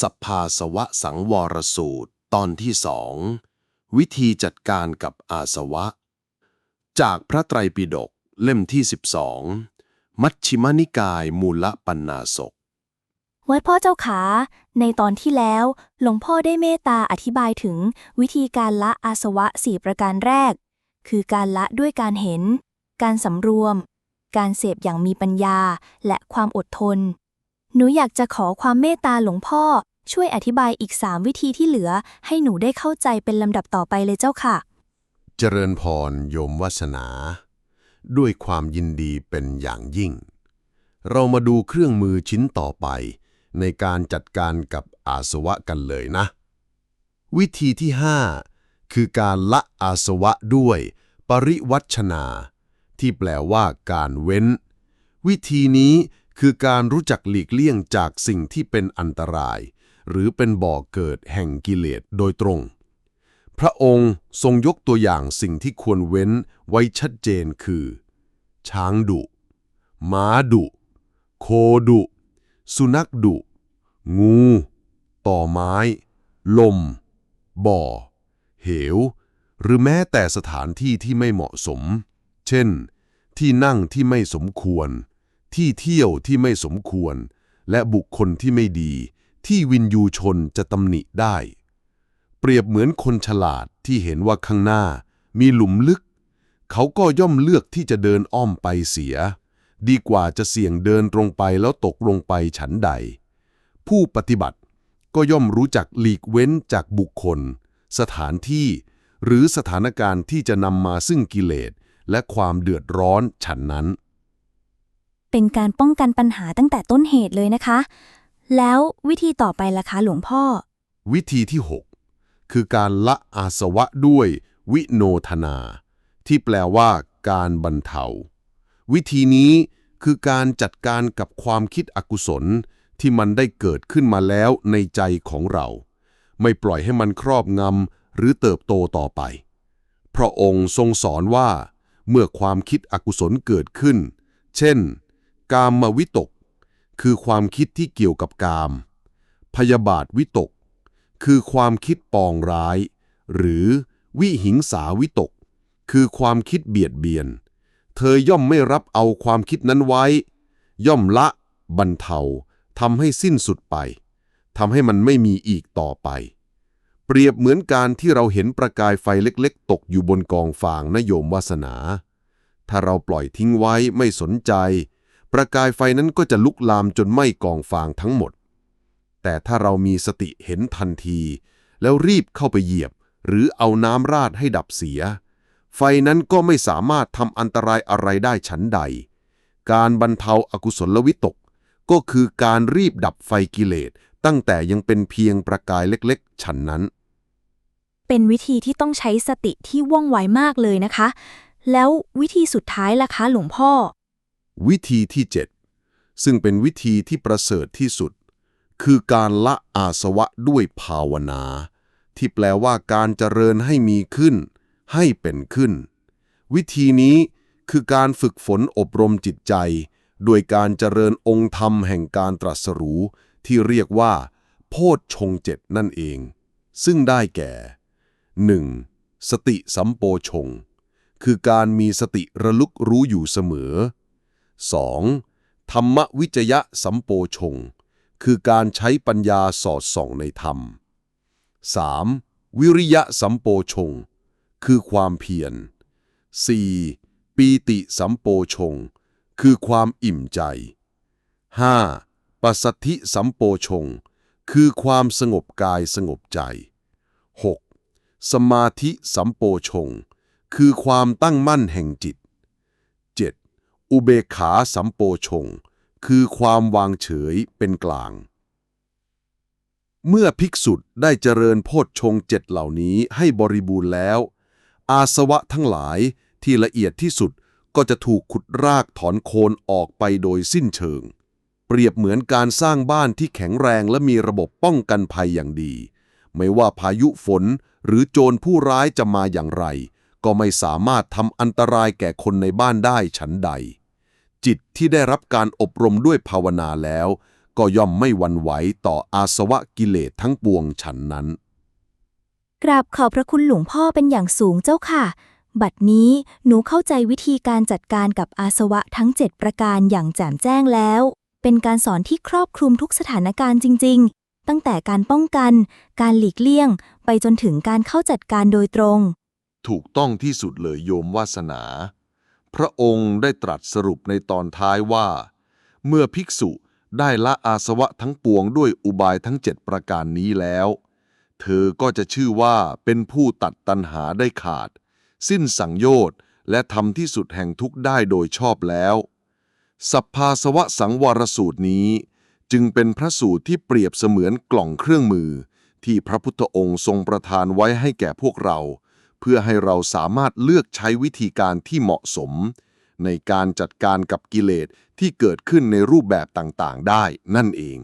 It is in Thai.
สภาสวะสังวรสูตร ตอนที่สอง วิธีจัดการกับอาสวะ จากพระไตรปิฎกเล่มที่ 12 มัชชิมนิกายมูลปัญนาศกวัดพ่อเจ้าขา ในตอนที่แล้ว หลวงพ่อได้เมตตาอธิบายถึงวิธีการละอาสวะสี่ประการแรก คือการละด้วยการเห็น การสำรวม การเสพอย่างมีปัญญาและความอดทน หนูอยากจะขอความเมตตาหลวงพ่อ ช่วยอธิบายอีกสามวิธีที่เหลือ ให้หนูได้เข้าใจเป็นลำดับต่อไปเลยเจ้าค่ะ เจริญพรโยมวัสนา ด้วยความยินดีเป็นอย่างยิ่ง เรามาดูเครื่องมือชิ้นต่อไป ในการจัดการกับอาสวะกันเลยนะ วิธีที่ 5 คือการละอาสวะด้วย ปริวัชนา ที่แปลว่าการเว้น วิธีนี้ คือการรู้จักหลีกเลี่ยงจากสิ่งที่เป็นอันตราย หรือเป็นบ่อเกิดแห่งกิเลสโดยตรง พระองค์ทรงยกตัวอย่างสิ่งที่ควรเว้นไว้ชัดเจนคือ ช้างดุ ม้าดุ โคดุ สุนัขดุ งู ต่อไม้ ลม บ่อ เหว หรือแม้แต่สถานที่ที่ไม่เหมาะสม เช่น ที่นั่งที่ไม่สมควร ที่เที่ยวที่ไม่สมควร และบุคคลที่ไม่ดี ที่วินยูชนจะตำหนิได้ เปรียบเหมือนคนฉลาดที่เห็นว่าข้างหน้า มีหลุมลึก เขาก็ย่อมเลือกที่จะเดินอ้อมไปเสีย ดีกว่าจะเสี่ยงเดินตรงไปแล้วตกลงไปฉันใด ผู้ปฏิบัติก็ย่อมรู้จักหลีกเว้นจากบุคคล สถานที่ หรือสถานการณ์ที่จะนำมาซึ่งกิเลสและความเดือดร้อนฉันนั้น เป็นการป้องกันปัญหาตั้งแต่ต้นเหตุเลยนะคะ แล้ววิธีต่อไปล่ะคะหลวงพ่อ วิธีที่ 6 คือการละอาสวะด้วยวิโนทนา ที่แปลว่าการบรรเทา วิธีนี้คือการจัดการกับความคิดอกุศลที่มันได้เกิดขึ้นมาแล้วในใจของเรา ไม่ปล่อยให้มันครอบงำหรือเติบโตต่อไป พระองค์ทรงสอนว่า เมื่อความคิดอกุศลเกิดขึ้น เช่น กามมวิตก คือความคิดที่เกี่ยวกับกาม พยาบาทวิตก คือความคิดปองร้าย หรือวิหิงสาวิตก คือความคิดเบียดเบียน เธอย่อมไม่รับเอาความคิดนั้นไว้ ย่อมละ บรรเทาทำให้สิ้นสุดไปทำให้มันไม่มีอีกต่อไป เปรียบเหมือนการที่เราเห็นประกายไฟเล็กๆ ตกอยู่บนกองฟางนโยมวาสนา ถ้าเราปล่อยทิ้งไว้ไม่สนใจ ประกายไฟนั้นก็จะลุกลามจนไหม้กองฟางทั้งหมด แต่ถ้าเรามีสติเห็นทันที แล้วรีบเข้าไปเหยียบ หรือเอาน้ำราดให้ดับเสีย ไฟนั้นก็ไม่สามารถทำอันตรายอะไรได้ฉันใด การบรรเทาอากุศลวิตก ก็คือการรีบดับไฟกิเลสตั้งแต่ยังเป็นเพียงประกายเล็กๆ ฉันนั้น เป็นวิธีที่ต้องใช้สติที่ว่องไวมากเลยนะคะ แล้ววิธีสุดท้ายล่ะคะ หลวงพ่อ วิธีที่ 7 ซึ่งเป็นวิธีที่ประเสริฐที่สุด คือการละอาสวะด้วยภาวนา ที่แปลว่าการเจริญให้มีขึ้น ให้เป็นขึ้น วิธีนี้คือการฝึกฝนอบรมจิตใจ โดยการเจริญองค์ธรรมแห่งการตรัสรู้ ที่เรียกว่า โพชฌงเจ็ดนั่นเอง ซึ่งได้แก่ 1. สติสัมโปชงค์คือการมีสติระลึกรู้อยู่เสมอ 2. ธรรมวิจยะสัมโปชง คือการใช้ปัญญาสอดส่องในธรรม 3. วิริยะสัมโปชง คือความเพียร 4. ปีติสัมโปชง คือความอิ่มใจ 5. ปัสสัทธิสัมโปชง คือความสงบกายสงบใจ 6. สมาธิสัมโปชง คือความตั้งมั่นแห่งจิต อุเบกขาสัมโปชง คือความวางเฉยเป็นกลาง เมื่อภิกษุได้เจริญโพชฌงเจ็ดเหล่านี้ให้บริบูรณ์แล้ว อาสวะทั้งหลายที่ละเอียดที่สุดก็จะถูกขุดรากถอนโคนออกไปโดยสิ้นเชิง เปรียบเหมือนการสร้างบ้านที่แข็งแรงและมีระบบป้องกันภัยอย่างดี ไม่ว่าพายุฝนหรือโจรผู้ร้ายจะมาอย่างไร ก็ไม่สามารถทำอันตรายแก่คนในบ้านได้ฉันใด จิตที่ได้รับการอบรมด้วยภาวนาแล้วกก็ย่อมไม่หวันไหวต่ออาสวะกิเลสทั้งปวงฉันนั้น กราบขอบพระคุณหลวงพ่อเป็นอย่างสูงเจ้าค่ะ บัดนี้หนูเข้าใจวิธีการจัดการกับอาสวะทั้ง 7 ประการอย่างแจ่มแจ้งแล้ว เป็นการสอนที่ครอบคลุมทุกสถานการณ์จริง ๆ ตั้งแต่การป้องกัน การหลีกเลี่ยง ไปจนถึงการเข้าจัดการโดยตรง ถูกต้องที่สุดเลยโยมวาสนา พระองค์ได้ตรัสสรุปในตอนท้ายว่า เมื่อภิกษุได้ละอาสวะทั้งปวงด้วยอุบายทั้งเจ็ดประการนี้แล้ว เธอก็จะชื่อว่าเป็นผู้ตัดตัณหาได้ขาด สิ้นสังโยชน์และทำที่สุดแห่งทุกข์ได้โดยชอบแล้วสัพพาสวะสังวรสูตรนี้ จึงเป็นพระสูตรที่เปรียบเสมือนกล่องเครื่องมือ ที่พระพุทธองค์ทรงประทานไว้ให้แก่พวกเรา เพื่อให้เราสามารถเลือกใช้วิธีการที่เหมาะสม ในการจัดการกับกิเลสที่เกิดขึ้นในรูปแบบต่างๆ ได้นั่นเอง